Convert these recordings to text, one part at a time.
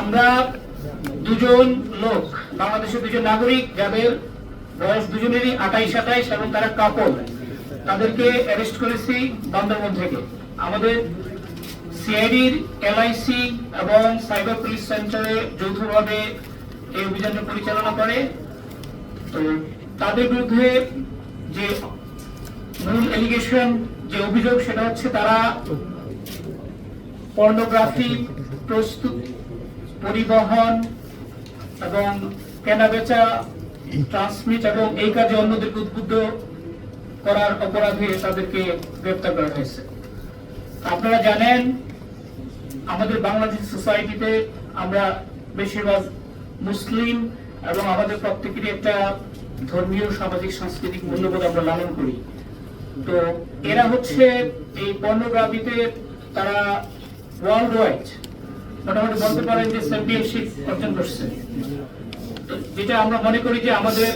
আমরা দুজন লোক, বাংলাদেশের দুজন নাগরিক, যাদের বয়স দুজনেরই আঠাইশ আঠাইশ এবং তারা কাপল, তাদেরকে অ্যারেস্ট করেছি বান্দরবন থেকে। আমাদের সিআইডির এলআইসি এবং সাইবার পুলিশ সেন্টারে যৌথভাবে এই অভিযানটা পরিচালনা করে। তো তাদের বিরুদ্ধে যে মূল এলিগেশন যে অভিযোগ, সেটা হচ্ছে তারা পর্নোগ্রাফি প্রস্তুত পরিবহন এবং কেনাবেচা ট্রান্সমিট এবং এই কাজে অন্যদেরকে উদ্বুদ্ধ করার অপরাধে তাদেরকে গ্রেপ্তার করা হয়েছে। আপনারা জানেন, আমাদের বাংলাদেশ সোসাইটিতে আমরা বেশিরভাগ মুসলিম এবং আমাদের প্রত্যেকেরই একটা ধর্মীয়, সামাজিক, সাংস্কৃতিক মূল্যবোধ আমরা লালন করি। তো এরা হচ্ছে এই পর্নোগ্রাফিতে তারা ওয়ার্ল্ড ওয়াইড মোটামুটি বলতে পারেন যে চ্যাম্পিয়নশিপ অর্জন করছে। যেটা আমরা মনে করি যে আমাদের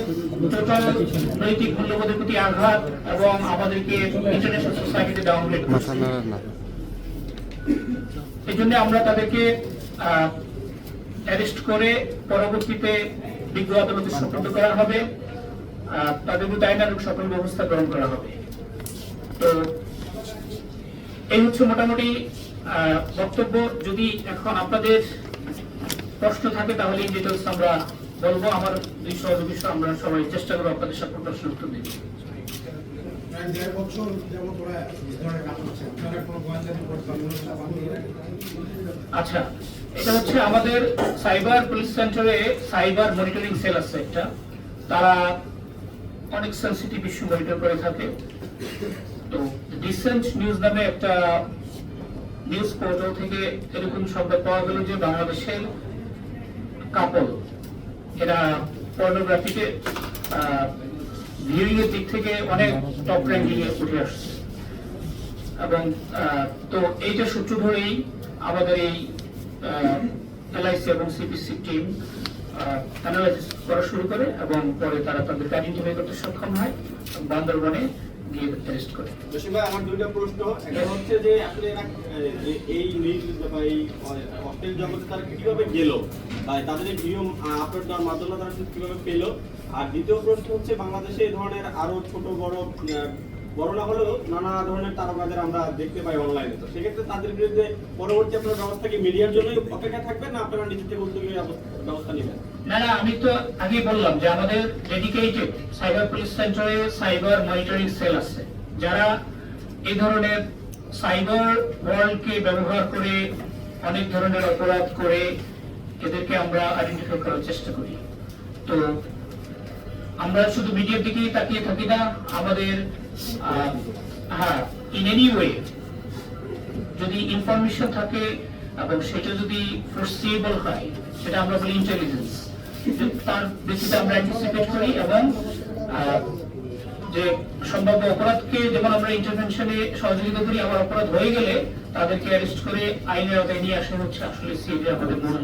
টোটাল নৈতিক মূল্যবোধের প্রতি আঘাত এবং আমাদেরকে ইন্টারন্যাশনাল সোসাইটিতে ডাউনগ্রেড করছে। এই জন্য আমরা তাদেরকে অ্যারেস্ট করে পরবর্তীতে বিজ্ঞ আদালতে সুপ্রত করা হবে। তাদের বিরুদ্ধে আইনানুক সকল ব্যবস্থা গ্রহণ করা হবে। তো এই হচ্ছে মোটামুটি বক্তব্য যদি এখন আপনাদের প্রশ্ন থাকে তাহলে ডিটেলস আমরা বলব। আমার দুই সহযোগী আমরা সবাই চেষ্টা করব আপনাদের সকল প্রশ্নের উত্তর দিতে। বানিয়ে আচ্ছা এটা হচ্ছে আমাদের সাইবার পুলিশ সেন্টারে সাইবার মনিটরিং সেল আছে একটা। তারা অনেক সেন্সিটিভ ইস্যু মনিটর করে থাকে। তো ডিসেন্ট নিউজ নামে একটা নিউজ পোর্টাল থেকে এরকম সংবাদ পাওয়া গেল যে বাংলাদেশের কাপল, এরা পর্নোগ্রাফিতে ভিউইং এর দিক থেকে অনেক টপ র্যাঙ্কিং এ উঠে আসছে। এবং তো এইটা সূত্র ধরেই আমাদের এই এলআইসি এবং সিপিসি টিম অ্যানালাইসিস করা শুরু করে এবং পরে তারা তাদেরকে আইডেন্টিফাই করতে সক্ষম হয়। বান্দরবনে অ্যারেস্ট করে জসিম ভাই আমার দুইটা প্রশ্ন। একটা হচ্ছে যে, আসলে এই নীল, বা এই অস্ট্রেল জগতে কীভাবে গেল? বা তাদের ভিডিও আপলোড দেওয়ার মাধ্যমে তারা কীভাবে পেল? আর দ্বিতীয় প্রশ্ন হচ্ছে, বাংলাদেশে এই ধরনের আরও ছোট, বড় বড় না হলেও নানা ধরনের তারকাদের আমরা দেখতে পাই অনলাইনে তো সেক্ষেত্রে তাদের বিরুদ্ধে পরবর্তী আপনার ব্যবস্থা কি মিডিয়ার জন্যই অপেক্ষা থাকবেন, না আপনারা থেকে উদ্যোগী ব্যবস্থা নেবেন? না না, আমি তো আগেই বললাম যে আমাদের ডেডিকেটেড সাইবার পুলিশ সেন্টারে সাইবার মনিটরিং সেল আছে। যারা এই ধরনের সাইবার ওয়ার্ল্ডকে ব্যবহার করে অনেক ধরনের অপরাধ করে, এদেরকে আমরা আইডেন্টিফাই করার চেষ্টা করি। তো আমরা শুধু মিডিয়ার দিকেই তাকিয়ে থাকি না, আমাদের হ্যাঁ ইন এনি ওয়ে যদি ইনফরমেশন থাকে এবং সেটা যদি ফোরসিয়েবল হয়, সেটা আমরা বলি ইন্টেলিজেন্স যে সম্ভাব্য অপরাধকে যেমন আমরা ইন্টারভেনশনে সহযোগিতা করি অপরাধ হয়ে গেলে তাদেরকে অ্যারেস্ট করে আইনের নিয়ে আসা হচ্ছে আসলে আমাদের মূল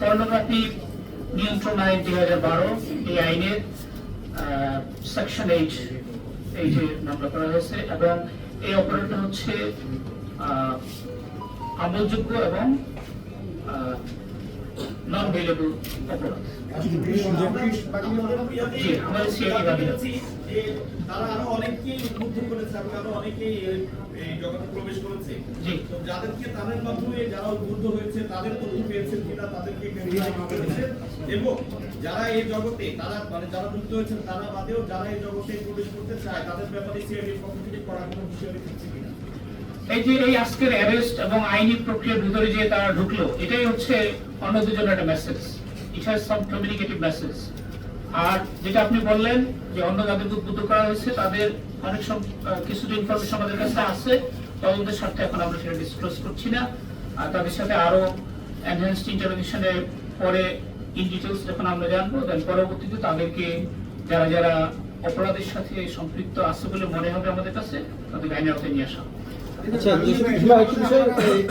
পর্নোগ্রাফি নিয়ন্ত্রণ আইন দুই হাজার বারো, এই আইনের সেকশন এইট যে মামলা করা হয়েছে এবং এই অপরাধটা হচ্ছে আমলযোগ্য এবং তারা আরও অনেককেই উদ্বুদ্ধ করেছে এবং আরও অনেকেই জগতে প্রবেশ করেছে তো যাদেরকে তাদের মাধ্যমে যারা উদ্বুদ্ধ হয়েছে তাদের তথ্য পেয়েছেন কিনা তাদেরকে এবং যারা এই জগতে তারা মানে যারা যুক্ত হয়েছেন তারা বাদেও যারা এই জগতে প্রবেশ করতে চায় তাদের ব্যাপারে সিআইডির পক্ষ থেকে করা কোনো বিষয় দিচ্ছে কিনা এই যে এই আজকের অ্যারেস্ট এবং আইনি প্রক্রিয়ার ভিতরে যে তারা ঢুকলো এটাই হচ্ছে অন্য জন্য একটা message it has some communicative message আর যেটা আপনি বললেন যে অন্য যাদেরকে উদ্বুদ্ধ করা হয়েছে তাদের অনেক সম- আহ, কিছু ইনফরমেশন আমাদের কাছে আছে। তদন্তের স্বার্থে এখন আমরা সেটা ডিসক্লোজ করছি না। আর তাদের সাথে আরও এনহ্যান্সড ইন্টারভিশনের পরে ইন ডিটেলস যখন আমরা জানব দেন পরবর্তীতে তাদেরকে যারা যারা অপরাধের সাথে সম্পৃক্ত আছে বলে মনে হবে আমাদের কাছে তাদের আইনের নিয়ে আসা। আচ্ছা বিষয়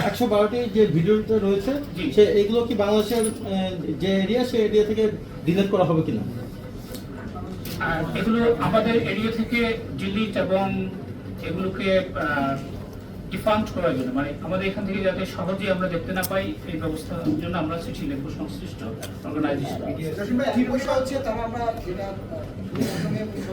একশো বারোটি যে ভিডিওটা রয়েছে সে এগুলো কি বাংলাদেশের যে এরিয়া সেই এরিয়া থেকে ডিলিট করা হবে কিনা? আর এগুলো আমাদের এরিয়া থেকে ডিলিট এবং এগুলোকে ডিফান্ড করার জন্য মানে আমাদের এখান থেকে যাতে সহজেই আমরা দেখতে না পাই এই ব্যবস্থার জন্য আমরা চিঠি লিখব সংশ্লিষ্ট অর্গানাইজেশন হচ্ছে তারা আমরা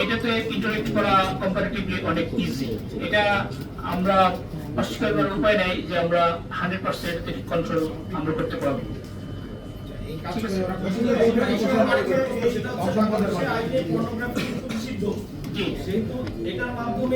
এটাতে ইন্টারেক্ট করা কম্পারেটিভলি অনেক ইজি এটা আমরা অস্বীকার করার উপায় নাই যে আমরা হান্ড্রেড পার্সেন্ট কন্ট্রোল আমরা করতে পারব। জি। এটার মাধ্যমে